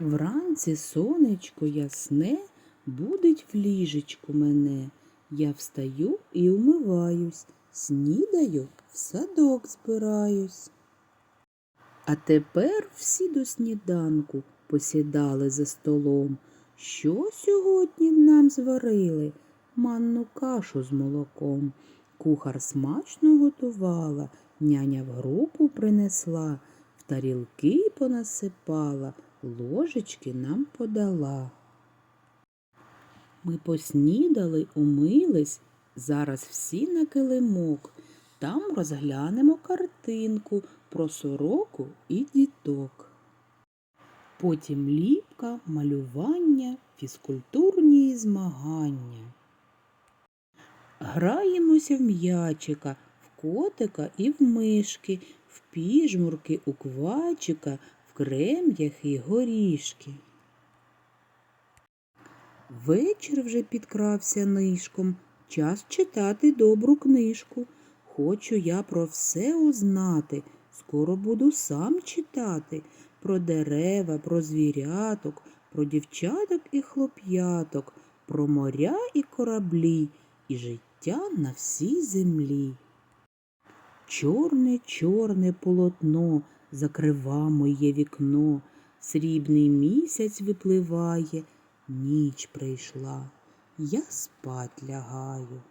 Вранці сонечко ясне будить в ліжечку мене. Я встаю і умиваюсь, снідаю, в садок збираюсь. А тепер всі до сніданку посідали за столом. Що сьогодні нам зварили? Манну кашу з молоком. Кухар смачно готувала, няня в групу принесла, в тарілки понасипала, ложечки нам подала. Ми поснідали, умились, зараз всі на килимок. Там розглянемо картинку про сороку і діток. Потім ліпка, малювання, фізкультурні змагання. Граємося в м'ячика, в котика і в мишки, в піжмурки, у квачика, в крем'яхи й горішки. Вечір вже підкрався нишком, час читати добру книжку. Хочу я про все узнати, скоро буду сам читати про дерева, про звіряток, про дівчаток і хлоп'яток, про моря і кораблі, і життя на всій землі. Чорне, чорне полотно закрива моє вікно, срібний місяць випливає, ніч прийшла, я спать лягаю.